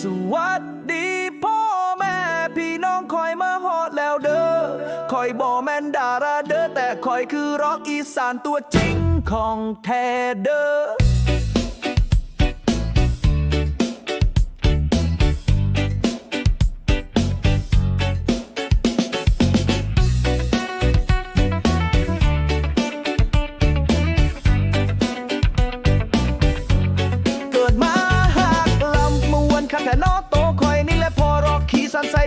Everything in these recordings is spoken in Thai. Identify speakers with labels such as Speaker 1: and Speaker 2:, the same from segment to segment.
Speaker 1: สวัสดีพ่อแม่พี่น้องคอยมาฮอดแล้วเด้อคอยบอแมนดาราเด้อแต่คอยคือร็อกอีสานตัวจริงของแท้เด้อเกิดมา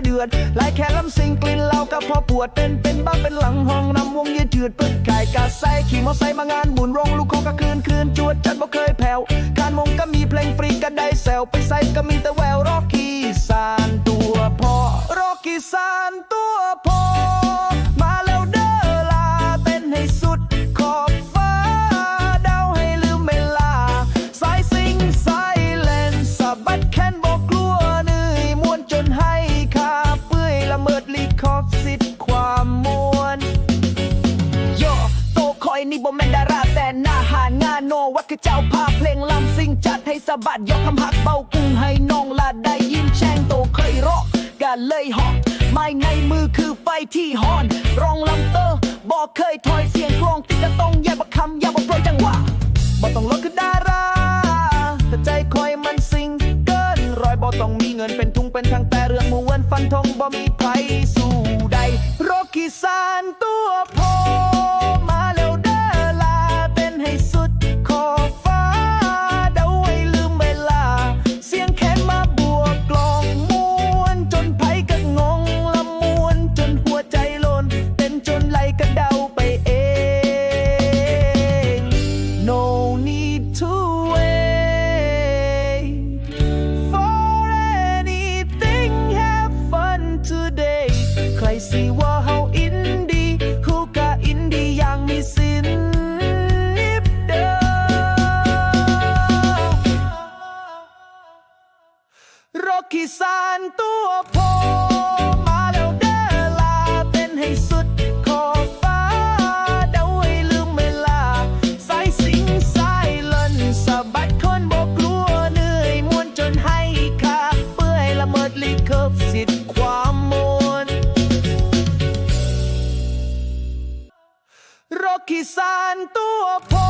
Speaker 1: เดือดลายแค่ลำสิงกลิ่นเหล้าก็พอปวดเป็นเป็นบ้าเป็นหลังห้องนำวงยืดจืดปึกไก่กาใส่ขี่มอไซค์มางานบุญรงลูกคอกะคืนคืนจวดจัดบ่เคยแผ่วการมงก็มีเพลงฟรีก็ได้แซวไปใส่ก็มีแต่แวว นี่บ่แม่นดาราแต่หน้าหางานโนวัดคือเจ้าภาพเพลงลำซิงจัดให้สะบัดยกคำหักเบากุ้งให้น้องละได้ยินแช่งโตเคยรอกกันเลยหอกไม่ในมือคือไฟที่ฮอน รองลำเตอร์บอกเคยถอยเสียงกลองติดกระตรงแย่บักคำย่าบอกโปรยจังหวะบ่ต้องลดคือดาราแต่ใจคอยมันซิงเกินรอยบ่ต้องมีเงินเป็นทุงเป็นทางแต่เรื่องมวนฟันธงบ่มีไผสู้ใดโรคกีสานตัว อีสานตัวผม มาแล้วเด้อลาเต้นให้สุดขอบฟ้าดาให้ลืมเวลา สายสิงสายเลินสะบัดคนบกกลัวเหนื่อยมวนจนให้คาเปื่อยละเมิดลิเคิบสิทธิ์ความมวนรกอีสานตัวผม